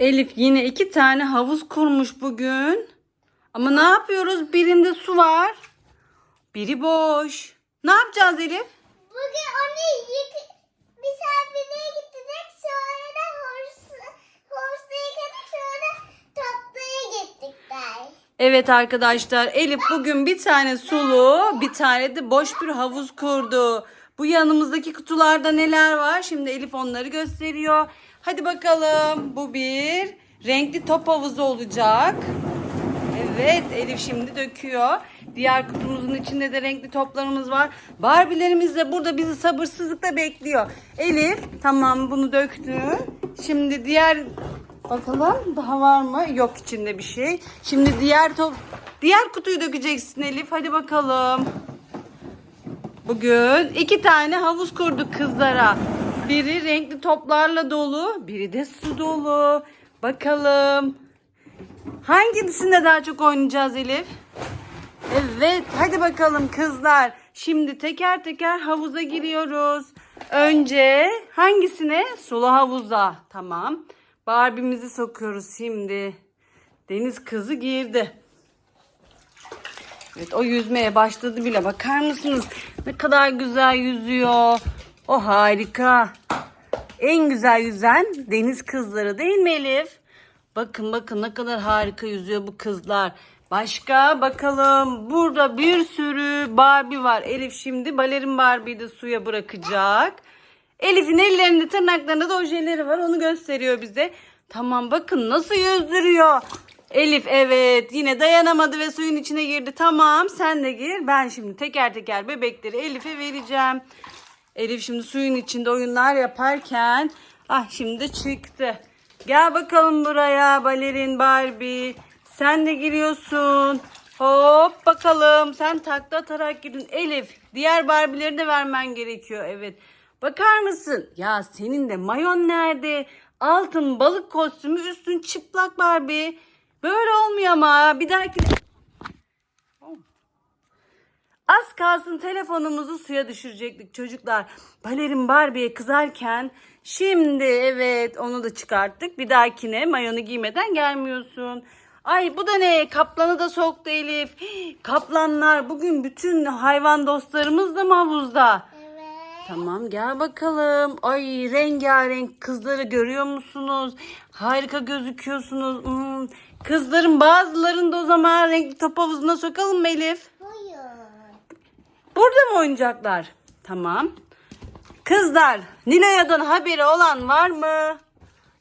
Elif yine iki tane havuz kurmuş bugün. Ama ne yapıyoruz? Birinde su var. Biri boş. Ne yapacağız Elif? Bugün onu yık misafirliğe gittik. Sonra da horsu, horsu yıkadık. Sonra tatlıya gittik der. Evet arkadaşlar Elif bugün bir tane sulu bir tane de boş bir havuz kurdu. Bu yanımızdaki kutularda neler var? Şimdi Elif onları gösteriyor. Hadi bakalım bu bir renkli top havuzu olacak. Evet Elif şimdi döküyor. Diğer kutumuzun içinde de renkli toplarımız var. Barbie'lerimiz de burada bizi sabırsızlıkla bekliyor. Elif tamam bunu döktü. Şimdi diğer bakalım daha var mı? Yok içinde bir şey. Şimdi diğer top diğer kutuyu dökeceksin Elif. Hadi bakalım. Bugün iki tane havuz kurduk kızlara. Biri renkli toplarla dolu, biri de su dolu. Bakalım. Hangisinde daha çok oynayacağız Elif? Evet, hadi bakalım kızlar. Şimdi teker teker havuza giriyoruz. Önce hangisine? Sulu havuza. Tamam. Barbie'mizi sokuyoruz şimdi. Deniz kızı girdi. Evet o yüzmeye başladı bile. Bakar mısınız? Ne kadar güzel yüzüyor. O harika. En güzel yüzen deniz kızları değil mi Elif? Bakın bakın ne kadar harika yüzüyor bu kızlar. Başka bakalım. Burada bir sürü Barbie var. Elif şimdi balerin Barbie'yi de suya bırakacak. Elif'in ellerinde tırnaklarında da ojeleri var. Onu gösteriyor bize. Tamam bakın nasıl yüzdürüyor. Elif evet yine dayanamadı ve suyun içine girdi. Tamam sen de gir. Ben şimdi teker teker bebekleri Elif'e vereceğim. Elif şimdi suyun içinde oyunlar yaparken ah şimdi çıktı. Gel bakalım buraya balerin Barbie. Sen de giriyorsun. Hop bakalım sen takla atarak girdin. Elif diğer Barbie'leri de vermen gerekiyor. Evet. Bakar mısın? Ya senin de mayon nerede? Altın balık kostümü üstün çıplak Barbie. Böyle olmuyor ama bir dahaki Az kalsın telefonumuzu suya düşürecektik çocuklar. Balerin Barbie'ye kızarken şimdi evet onu da çıkarttık. Bir dahakine mayonu giymeden gelmiyorsun. Ay bu da ne? Kaplanı da soktu Elif. Kaplanlar bugün bütün hayvan dostlarımız da mı havuzda? Tamam gel bakalım. Ay rengarenk kızları görüyor musunuz? Harika gözüküyorsunuz. Hmm. Kızların bazılarını da o zaman renkli top havuzuna sokalım mı Elif? Burada mı oynayacaklar? Tamam. Kızlar, Nilo'yadan haberi olan var mı?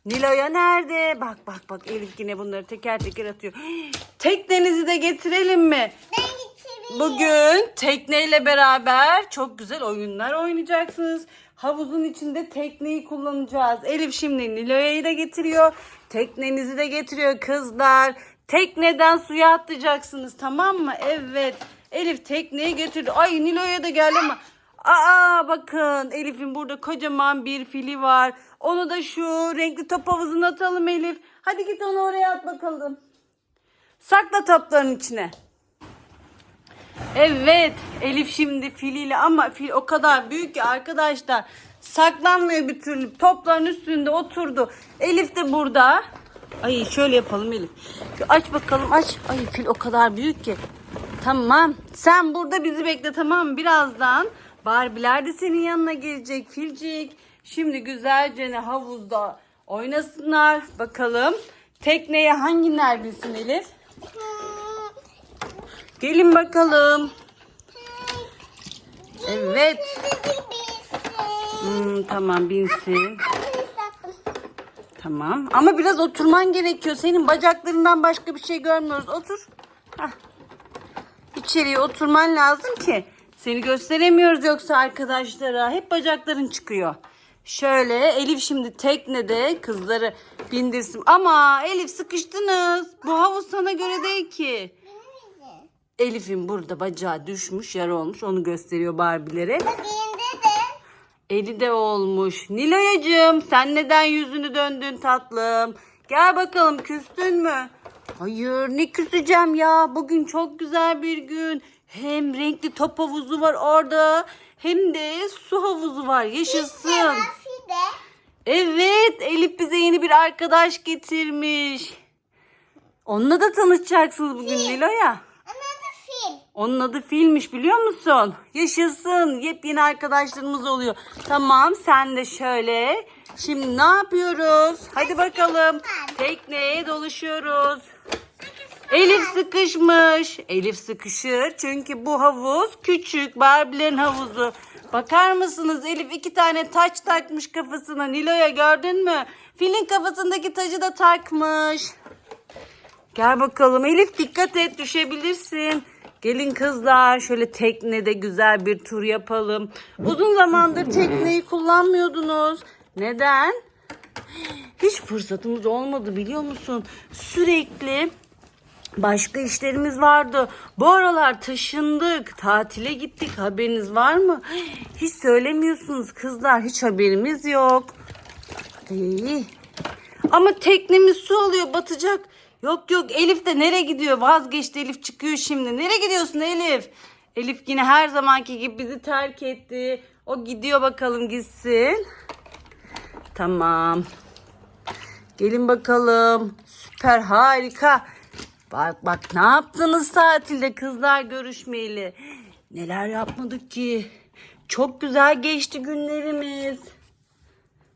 Nilo'ya nerede? Bak bak bak Elif yine bunları teker teker atıyor. Teknenizi de getirelim mi? Ben getireyim. Bugün tekneyle beraber çok güzel oyunlar oynayacaksınız. Havuzun içinde tekneyi kullanacağız. Elif şimdi Nilo'ya'yı da getiriyor. Teknenizi de getiriyor kızlar. Tekneden suya atlayacaksınız tamam mı? Evet. Elif tekneyi getirdi. Ay Nilo'ya da geldi ama. Aa bakın Elif'in burada kocaman bir fili var. Onu da şu renkli top havuzuna atalım Elif. Hadi git onu oraya at bakalım. Sakla topların içine. Evet Elif şimdi filiyle ama fil o kadar büyük ki arkadaşlar saklanmıyor bir türlü topların üstünde oturdu. Elif de burada. Ay şöyle yapalım Elif. Aç bakalım aç. Ay fil o kadar büyük ki. Tamam sen burada bizi bekle tamam? Birazdan Barbiler de senin yanına gelecek filcik. Şimdi güzelce ne havuzda oynasınlar. Bakalım tekneye hangiler bilsin Elif? Gelin bakalım. Evet. Hmm, tamam binsin. Tamam. Ama biraz oturman gerekiyor. Senin bacaklarından başka bir şey görmüyoruz. Otur. Hah. İçeriye oturman lazım ki. Seni gösteremiyoruz yoksa arkadaşlara. Hep bacakların çıkıyor. Şöyle Elif şimdi teknede kızları bindirsin. Ama Elif sıkıştınız. Bu havuz sana göre değil ki. Elif'in burada bacağı düşmüş, yara olmuş. Onu gösteriyor de Eli de olmuş. Niloyacığım sen neden yüzünü döndün tatlım? Gel bakalım küstün mü? Hayır ne küseceğim ya. Bugün çok güzel bir gün. Hem renkli top havuzu var orada. Hem de su havuzu var. Yaşasın. Evet Elif bize yeni bir arkadaş getirmiş. Onunla da tanışacaksınız bugün Nilo'ya. Onun adı Filmiş biliyor musun? Yaşasın. Yepyeni arkadaşlarımız oluyor. Tamam sen de şöyle. Şimdi ne yapıyoruz? Hadi bakalım. Tekneye dolaşıyoruz. Elif sıkışmış. Elif sıkışır çünkü bu havuz küçük. Barbie'lerin havuzu. Bakar mısınız Elif iki tane taç takmış kafasına. Nilo'ya gördün mü? Filin kafasındaki tacı da takmış. Gel bakalım Elif dikkat et düşebilirsin. Gelin kızlar şöyle teknede güzel bir tur yapalım. Uzun zamandır tekneyi kullanmıyordunuz. Neden? Hiç fırsatımız olmadı biliyor musun? Sürekli başka işlerimiz vardı. Bu aralar taşındık, tatile gittik. Haberiniz var mı? Hiç söylemiyorsunuz kızlar. Hiç haberimiz yok. İyi. Ama teknemiz su alıyor batacak. Yok yok Elif de nereye gidiyor? Vazgeçti Elif çıkıyor şimdi. Nereye gidiyorsun Elif? Elif yine her zamanki gibi bizi terk etti. O gidiyor bakalım gitsin. Tamam. Gelin bakalım. Süper harika. Bak bak ne yaptınız tatilde kızlar görüşmeyeli. Neler yapmadık ki. Çok güzel geçti günlerimiz.